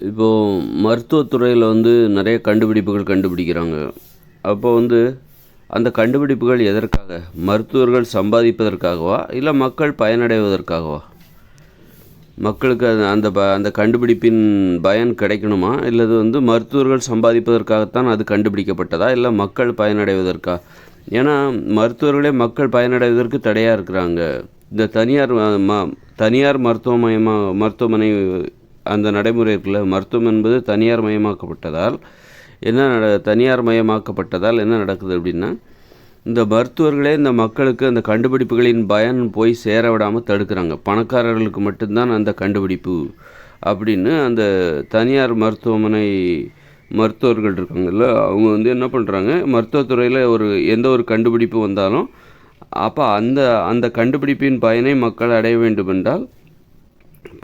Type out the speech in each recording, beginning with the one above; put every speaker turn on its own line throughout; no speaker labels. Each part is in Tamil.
இப்போது மருத்துவத்துறையில் வந்து நிறைய கண்டுபிடிப்புகள் கண்டுபிடிக்கிறாங்க. அப்போ வந்து அந்த கண்டுபிடிப்புகள் எதற்காக? மருத்துவர்கள் சம்பாதிப்பதற்காகவா? இல்லை மக்கள் பயனடைவதற்காகவா? மக்களுக்கு அது அந்த ப அந்த கண்டுபிடிப்பின் பயன் கிடைக்கணுமா? இல்லது வந்து மருத்துவர்கள் சம்பாதிப்பதற்காகத்தான் அது கண்டுபிடிக்கப்பட்டதா? இல்லை மக்கள் பயனடைவதற்கா? ஏன்னா மருத்துவர்களே மக்கள் பயனடைவதற்கு தடையாக இருக்கிறாங்க. இந்த தனியார் ம தனியார் மருத்துவமயமாக மருத்துவமனை அந்த நடைமுறை இருக்குல்ல மருத்துவம் என்பது தனியார் மயமாக்கப்பட்டதால் என்ன நட தனியார் மயமாக்கப்பட்டதால் என்ன நடக்குது அப்படின்னா இந்த மருத்துவர்களே இந்த மக்களுக்கு அந்த கண்டுபிடிப்புகளின் பயன் போய் சேர விடாமல் தடுக்கிறாங்க. பணக்காரர்களுக்கு மட்டும்தான் அந்த கண்டுபிடிப்பு அப்படின்னு அந்த தனியார் மருத்துவமனை மருத்துவர்கள் இருக்காங்கல்ல அவங்க வந்து என்ன பண்ணுறாங்க மருத்துவத்துறையில் ஒரு எந்த ஒரு கண்டுபிடிப்பு வந்தாலும் அப்போ அந்த அந்த கண்டுபிடிப்பின் பயனை மக்கள் அடைய வேண்டுமென்றால்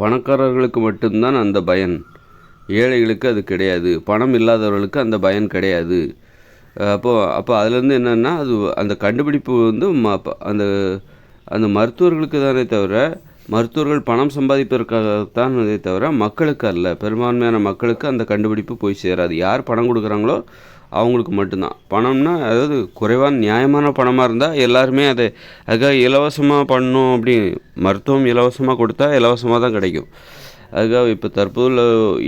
பணக்காரர்களுக்கு மட்டும்தான் அந்த பயன். ஏழைகளுக்கு அது கிடையாது. பணம் இல்லாதவர்களுக்கு அந்த பயன் கிடையாது. அப்போது அப்போ அதுலேருந்து என்னென்னா அது அந்த கண்டுபிடிப்பு வந்து ம அந்த அந்த மருத்துவர்களுக்கு தானே தவிர மருத்துவர்கள் பணம் சம்பாதிப்பதற்காகத்தான் அதே தவிர மக்களுக்கு அல்ல. பெரும்பான்மையான மக்களுக்கு அந்த கண்டுபிடிப்பு போய் சேராது. யார் பணம் கொடுக்குறாங்களோ அவங்களுக்கு மட்டும்தான். பணம்னா அதாவது குறைவான நியாயமான பணமாக இருந்தால் எல்லாருமே அதை அதுக்காக இலவசமாக பண்ணணும் அப்படி மருத்துவம் இலவசமாக கொடுத்தா இலவசமாக தான் கிடைக்கும். அதுக்காக இப்போ தற்போதுள்ள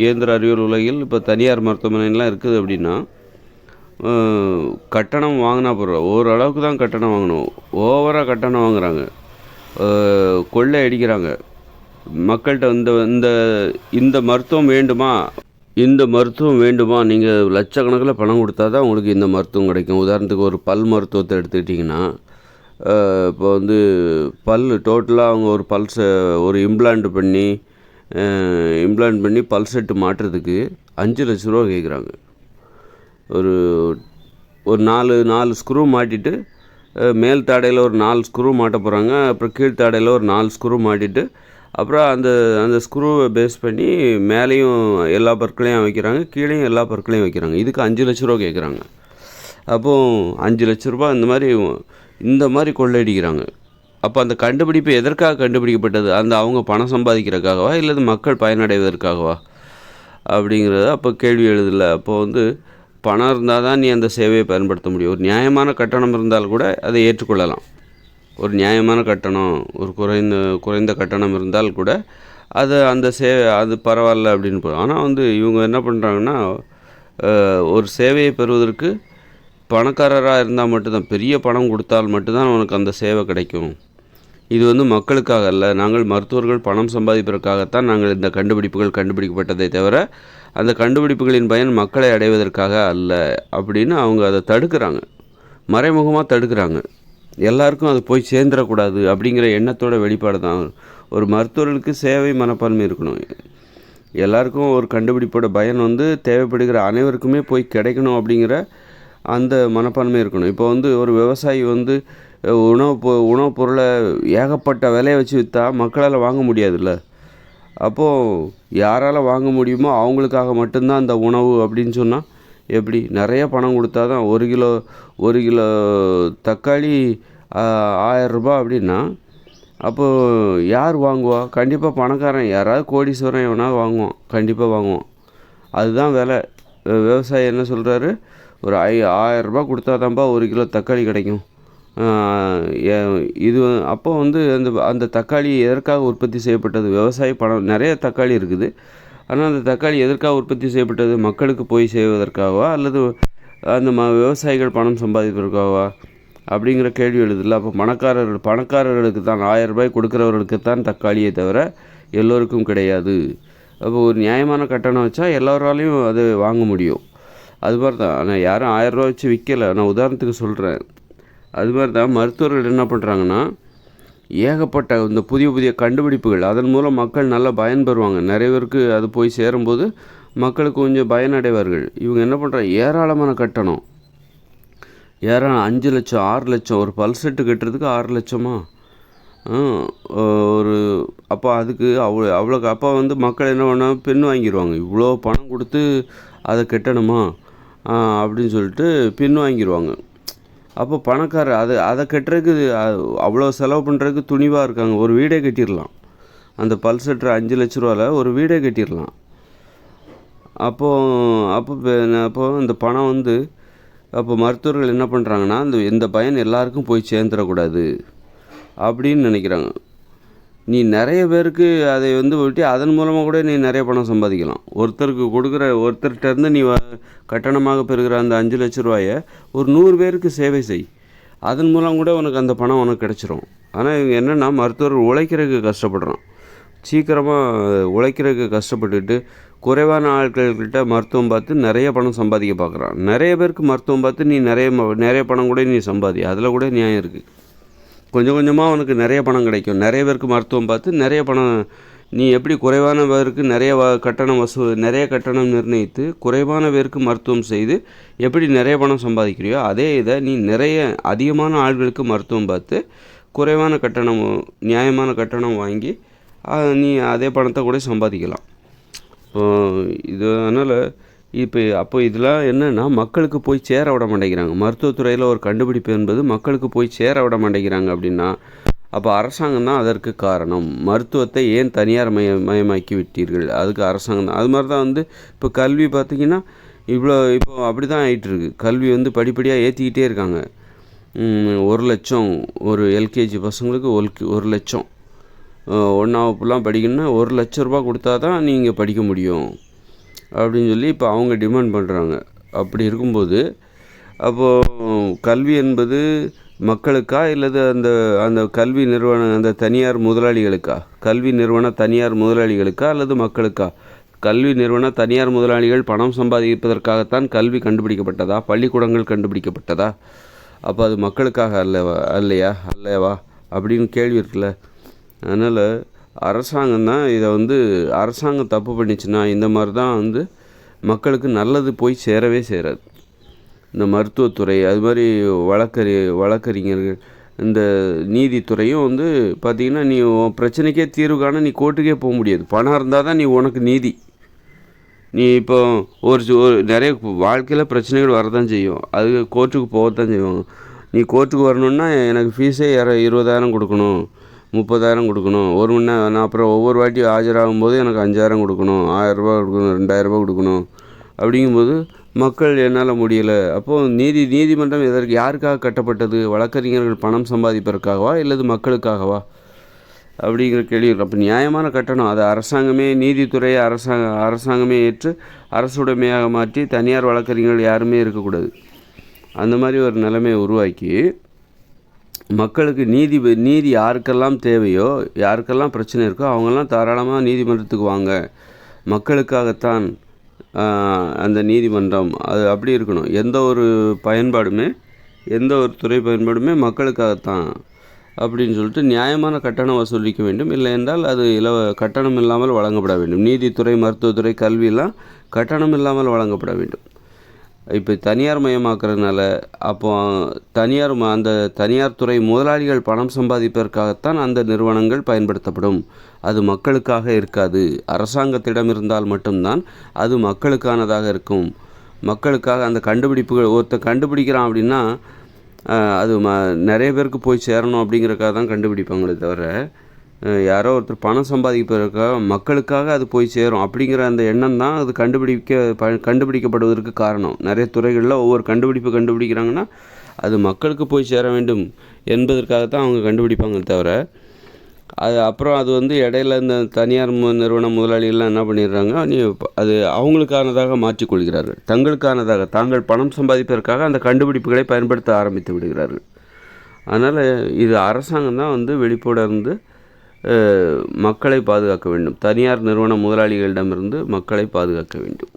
இயந்திர அறிவியல் உலகில் இப்போ தனியார் மருத்துவமனைலாம் இருக்குது அப்படின்னா கட்டணம் வாங்கினா போகிறோம் ஓரளவுக்கு தான் கட்டணம் வாங்கணும். ஓவராக கட்டணம் வாங்குறாங்க. கொள்ளை அடிக்கிறாங்க. மக்கள்கிட்ட இந்த இந்த இந்த மருத்துவம் வேண்டுமா? இந்த மருத்துவம் வேண்டுமா? நீங்கள் லட்சக்கணக்கில் பணம் கொடுத்தா தான் உங்களுக்கு இந்த மருத்துவம் கிடைக்கும். உதாரணத்துக்கு ஒரு பல் மருத்துவத்தை எடுத்துக்கிட்டிங்கன்னா இப்போ வந்து பல் டோட்டலாக அவங்க ஒரு பல்ஸை ஒரு இம்ப்ளான்ட் பண்ணி இம்ப்ளான்ட் பண்ணி பல் செட்டு மாட்டுறதுக்கு அஞ்சு லட்ச ரூபா கேட்குறாங்க. ஒரு ஒரு நாலு நாலு ஸ்க்ரூ மாட்டிட்டு மேல் தாடையில் ஒரு நாலு ஸ்க்ரூ மாட்ட போகிறாங்க அப்புறம் கீழ்த்தாடையில் ஒரு நாலு ஸ்க்ரூ மாட்டிட்டு அப்புறம் அந்த அந்த ஸ்க்ரூவை பேஸ் பண்ணி மேலேயும் எல்லா பற்களையும் வைக்கிறாங்க கீழேயும் எல்லா பற்களையும் வைக்கிறாங்க. இதுக்கு அஞ்சு லட்ச ரூபா கேட்குறாங்க அப்போது அஞ்சு லட்ச ரூபா இந்த மாதிரி இந்த மாதிரி கொள்ளையடிக்கிறாங்க. அப்போ அந்த கண்டுபிடிப்பு எதற்காக கண்டுபிடிக்கப்பட்டது? அந்த அவங்க பணம் சம்பாதிக்கிறதுக்காகவா இல்லது மக்கள் பயனடைவதற்காகவா? அப்படிங்கிறத அப்போ கேள்வி எழுதல. அப்போது வந்து பணம் இருந்தால் தான் நீ அந்த சேவையை பயன்படுத்த முடியும். ஒரு நியாயமான கட்டணம் இருந்தால் கூட அதை ஏற்றுக்கொள்ளலாம். ஒரு நியாயமான கட்டணம் ஒரு குறைந்த குறைந்த கட்டணம் இருந்தால் கூட அது அந்த சேவை அது பரவாயில்ல அப்படின்னு போ ஆனால் வந்து இவங்க என்ன பண்ணுறாங்கன்னா ஒரு சேவையை பெறுவதற்கு பணக்காரராக இருந்தால் மட்டும்தான் பெரிய பணம் கொடுத்தால் மட்டும்தான் உனக்கு அந்த சேவை கிடைக்கும். இது வந்து மக்களுக்காக அல்ல நாங்கள் மருத்துவர்கள் பணம் சம்பாதிப்பதற்காகத்தான் நாங்கள் இந்த கண்டுபிடிப்புகள் கண்டுபிடிக்கப்பட்டதை தவிர அந்த கண்டுபிடிப்புகளின் பயன் மக்களை அடைவதற்காக அல்ல அப்படின்னு அவங்க அதை தடுக்கிறாங்க. மறைமுகமாக தடுக்கிறாங்க. எல்லாருக்கும் அது போய் சேர்ந்துடக்கூடாது அப்படிங்கிற எண்ணத்தோட வெளிப்பாடு தான். ஒரு மருத்துவர்களுக்கு சேவை மனப்பான்மை இருக்கணும். எல்லாருக்கும் ஒரு கண்டுபிடிப்போட பயன் வந்து தேவைப்படுகிற அனைவருக்குமே போய் கிடைக்கணும் அப்படிங்கிற அந்த மனப்பான்மை இருக்கணும். இப்போ வந்து ஒரு விவசாயி வந்து உணவு பொ உணவுப் பொருளை ஏகப்பட்ட விலையை வச்சு விற்றா மக்களால் வாங்க முடியாதுல்ல? அப்போது யாரால் வாங்க முடியுமோ அவங்களுக்காக மட்டும்தான் அந்த உணவு அப்படின்னு சொன்னால் எப்படி? நிறைய பணம் கொடுத்தா தான் ஒரு கிலோ ஒரு கிலோ தக்காளி ஆயரரூபா அப்படின்னா அப்போது யார் வாங்குவா? கண்டிப்பாக பணக்காரன் யாராவது கோடீஸ்வரன் எவனா வாங்குவான். கண்டிப்பாக வாங்குவான். அதுதான் விலை. விவசாயி என்ன சொல்கிறாரு ஒரு ஐ ஆயரரூபா கொடுத்தா தான்ப்பா ஒரு கிலோ தக்காளி கிடைக்கும். இது அப்போ வந்து அந்த அந்த தக்காளி எதற்காக உற்பத்தி செய்யப்பட்டது? விவசாய பணம் நிறைய தக்காளி இருக்குது. ஆனால் அந்த தக்காளி எதற்காக உற்பத்தி செய்யப்பட்டது? மக்களுக்கு போய் செய்வதற்காகவா அல்லது அந்த ம விவசாயிகள் பணம் சம்பாதிப்பதற்காகவா? அப்படிங்கிற கேள்வி எழுதுல அப்போ பணக்காரர்கள் பணக்காரர்களுக்கு தான் ஆயிரம் ரூபாய் கொடுக்குறவர்களுக்கு தான் தக்காளியை தவிர எல்லோருக்கும் கிடையாது. அப்போ ஒரு நியாயமான கட்டணம் வச்சா எல்லோராலையும் அது வாங்க முடியும். அது மாதிரி தான். ஆனால் யாரும் ஆயிரம் ரூபா வச்சு விற்கலை நான் உதாரணத்துக்கு சொல்கிறேன் அது மாதிரி தான் மருத்துவர்கள் என்ன பண்ணுறாங்கன்னா ஏகப்பட்ட இந்த புதிய புதிய கண்டுபிடிப்புகள். அதன் மூலம் மக்கள் நல்லா பயன்பெறுவாங்க நிறைய பேருக்கு அது போய் சேரும்போது மக்களுக்கு கொஞ்சம் பயனடைவார்கள். இவங்க என்ன பண்ணுறாங்க ஏராளமான கட்டணம். ஏராளம் அஞ்சு லட்சம் ஆறு லட்சம். ஒரு பல் செட்டு கட்டுறதுக்கு ஆறு லட்சமா? ஒரு அப்போ அதுக்கு அவ்வளோ அவ்வளோ அப்போ வந்து மக்கள் என்ன பண்ணால் பெண் வாங்கிடுவாங்க இவ்வளோ பணம் கொடுத்து அதை கட்டணுமா? அப்படின்னு சொல்லிட்டு பின் வாங்கிடுவாங்க அப்போ பணக்காரர் அதை அதை கட்டுறதுக்கு அவ்வளோ செலவு பண்ணுறதுக்கு துணிவாக இருக்காங்க. ஒரு வீடே கட்டிடலாம். அந்த பல் அஞ்சு லட்ச ரூபாவில் ஒரு வீடே கட்டிடலாம். அப்போது அப்போ அப்போ இந்த பணம் வந்து அப்போ மருத்துவர்கள் என்ன பண்ணுறாங்கன்னா அந்த இந்த பயன் எல்லாருக்கும் போய் சேர்ந்துடக்கூடாது அப்படின்னு நினைக்கிறாங்க. நீ நிறைய பேருக்கு அதை வந்து விட்டு அதன் மூலமாக கூட நீ நிறைய பணம் சம்பாதிக்கலாம். ஒருத்தருக்கு கொடுக்குற ஒருத்தர்கிட்ட இருந்து நீ கட்டணமாக பெறுகிற அந்த அஞ்சு லட்ச ரூபாயை ஒரு நூறு பேருக்கு சேவை செய். அதன் மூலம் கூட உனக்கு அந்த பணம் உனக்கு கிடச்சிரும். ஆனால் இவங்க என்னென்னா மருத்துவர் உழைக்கிறதுக்கு கஷ்டப்படுறான். சீக்கிரமாக உழைக்கிறதுக்கு கஷ்டப்பட்டுட்டு குறைவான ஆட்கள்கிட்ட மருத்துவம் பார்த்து நிறைய பணம் சம்பாதிக்க பார்க்குறான். நிறைய பேருக்கு மருத்துவம் பார்த்து நீ நிறைய ம- நிறைய பணம் கூட நீ சம்பாதி. அதில் கூட நியாயம் இருக்குது கொஞ்சம் கொஞ்சமாக உனக்கு நிறைய பணம் கிடைக்கும். நிறைய பேருக்கு மருத்துவம் பார்த்து நிறைய பணம் நீ எப்படி குறைவான பேருக்கு நிறைய வ- கட்டணம் வசூ நிறைய கட்டணம் நிர்ணயித்து குறைவான பேருக்கு மருத்துவம் செய்து எப்படி நிறைய பணம் சம்பாதிக்கிறியோ அதே இதை நீ நிறைய அதிகமான ஆள்களுக்கு மருத்துவம் பார்த்து குறைவான கட்டணம் நியாயமான கட்டணம் வாங்கி நீ அதே பணத்தை கூட சம்பாதிக்கலாம். இது அதனால் இப்போ அப்போ இதெல்லாம் என்னென்னா மக்களுக்கு போய் சேர விட மாட்டேங்கிறாங்க. மருத்துவத்துறையில் ஒரு கண்டுபிடிப்பு என்பது மக்களுக்கு போய் சேர விட மாட்டேங்கிறாங்க அப்படின்னா அப்போ அரசாங்கம் தான் அதற்கு காரணம். மருத்துவத்தை ஏன் தனியார் மய மயமாக்கி விட்டீர்கள்? அதுக்கு அரசாங்கம் தான். அது மாதிரி தான் வந்து இப்போ கல்வி பார்த்திங்கன்னா இவ்வளோ இப்போ அப்படி தான் ஆகிட்டுருக்கு கல்வி வந்து படிப்படியாக ஏற்றிக்கிட்டே இருக்காங்க. ஒரு லட்சம் ஒரு எல்கேஜி பசங்களுக்கு ஒரு ஒரு லட்சம். ஒன்றாவதுலாம் படிக்கணும்னா ஒரு லட்ச ரூபா கொடுத்தா தான் நீங்கள் படிக்க முடியும். அப்படின்னு சொல்லி இப்போ அவங்க டிமாண்ட் பண்ணுறாங்க அப்படி இருக்கும்போது அப்போது கல்வி என்பது மக்களுக்கா இல்லது அந்த அந்த கல்வி நிறுவன அந்த தனியார் முதலாளிகளுக்கா? கல்வி நிறுவன தனியார் முதலாளிகளுக்கா அல்லது மக்களுக்கா? கல்வி நிறுவன தனியார் முதலாளிகள் பணம் சம்பாதிப்பதற்காகத்தான் கல்வி கண்டுபிடிக்கப்பட்டதா? பள்ளிக்கூடங்கள் கண்டுபிடிக்கப்பட்டதா? அப்போ அது மக்களுக்காக அல்லவா அல்லையா? அல்லவா? அப்படின்னு கேள்வி இருக்குல்ல. அதனால் அரசாங்கம் தான் இதை வந்து அரசாங்கம் தப்பு பண்ணிச்சுன்னா இந்த மாதிரி தான் வந்து மக்களுக்கு நல்லது போய் சேரவே சேராது. இந்த மருத்துவத்துறை அது மாதிரி வழக்கறி வழக்கறிஞர்கள் இந்த நீதித்துறையும் வந்து பார்த்திங்கன்னா நீ உன் பிரச்சனைக்கே தீர்வு காண நீ கோர்ட்டுக்கே போக முடியாது. பணம் இருந்தால் தான் நீ உனக்கு நீதி. நீ இப்போ ஒரு ஒரு நிறைய வாழ்க்கையில் பிரச்சனைகள் வரதான் செய்யும். அது கோர்ட்டுக்கு போகத்தான் செய்வாங்க. நீ கோர்ட்டுக்கு வரணுன்னா எனக்கு ஃபீஸே இர இருபதாயிரம் கொடுக்கணும். முப்பதாயிரம் கொடுக்கணும். ஒரு மணி நேரம் நான் அப்புறம் ஒவ்வொரு வாட்டி ஆஜராகும் போது எனக்கு அஞ்சாயிரம் கொடுக்கணும். ஆயரரூபா கொடுக்கணும் ரெண்டாயிரரூபா கொடுக்கணும். அப்படிங்கும்போது மக்கள் என்னால் முடியலை. அப்போது நீதி நீதிமன்றம் எதற்கு யாருக்காக கட்டப்பட்டது? வழக்கறிஞர்கள் பணம் சம்பாதிப்பதற்காகவா இல்லது மக்களுக்காகவா? அப்படிங்கிற கேள்வி அப்போ நியாயமான கட்டணம் அது அரசாங்கமே நீதித்துறையை அரசாங்க அரசாங்கமே ஏற்று அரசுடைமையாக மாற்றி தனியார் வழக்கறிஞர்கள் யாருமே இருக்கக்கூடாது. அந்த மாதிரி ஒரு நிலைமையை உருவாக்கி மக்களுக்கு நீதி நீதி யாருக்கெல்லாம் தேவையோ யாருக்கெல்லாம் பிரச்சனை இருக்கோ அவங்கெல்லாம் தாராளமாக நீதிமன்றத்துக்கு வாங்க. மக்களுக்காகத்தான் அந்த நீதிமன்றம். அது அப்படி இருக்கணும். எந்த ஒரு பயன்பாடுமே எந்த ஒரு துறை பயன்பாடுமே மக்களுக்காகத்தான் அப்படின்னு சொல்லிட்டு நியாயமான கட்டணம் வசூலிக்க வேண்டும். இல்லை என்றால் அது இலவ கட்டணம் இல்லாமல் வழங்கப்பட வேண்டும். நீதித்துறை மருத்துவத்துறை கல்வியெல்லாம் கட்டணம் இல்லாமல் வழங்கப்பட வேண்டும். இப்போ தனியார் மயமாக்குறதுனால அப்போ தனியார் ம- அந்த தனியார் துறை முதலாளிகள் பணம் சம்பாதிப்பதற்காகத்தான் அந்த நிறுவனங்கள் பயன்படுத்தப்படும். அது மக்களுக்காக இருக்காது. அரசாங்கத்திடம் இருந்தால் மட்டும்தான் அது மக்களுக்கானதாக இருக்கும். மக்களுக்காக அந்த கண்டுபிடிப்புகள் ஒருத்தன் கண்டுபிடிக்கிறான் அப்படின்னா அது ம நிறைய பேருக்கு போய் சேரணும் அப்படிங்கிறக்காக தான் கண்டுபிடிப்பாங்களே தவிர யாரோ ஒருத்தர் பணம் சம்பாதிப்பதற்காக மக்களுக்காக அது போய் சேரும். அப்படிங்கிற அந்த எண்ணம் தான் அது கண்டுபிடிக்க ப கண்டுபிடிக்கப்படுவதற்கு காரணம். நிறைய துறைகளில் ஒவ்வொரு கண்டுபிடிப்பு கண்டுபிடிக்கிறாங்கன்னா அது மக்களுக்கு போய் சேர வேண்டும் என்பதற்காக தான் அவங்க கண்டுபிடிப்பாங்க தவிர அது அப்புறம் அது வந்து இடையில இந்த தனியார் நிறுவன முதலாளிகள்லாம் என்ன பண்ணிடுறாங்க நீ அது அவங்களுக்கானதாக மாற்றிக்கொள்கிறார்கள். தங்களுக்கானதாக தாங்கள் பணம் சம்பாதிப்பதற்காக அந்த கண்டுபிடிப்புகளை பயன்படுத்த ஆரம்பித்து விடுகிறார்கள். அதனால் இது அரசாங்கம் தான் வந்து வெளிப்பட இருந்து மக்களை பாதுகாக்க வேண்டும். தனியார் நிறுவன முதலாளிகளிடமிருந்து மக்களை பாதுகாக்க வேண்டும்.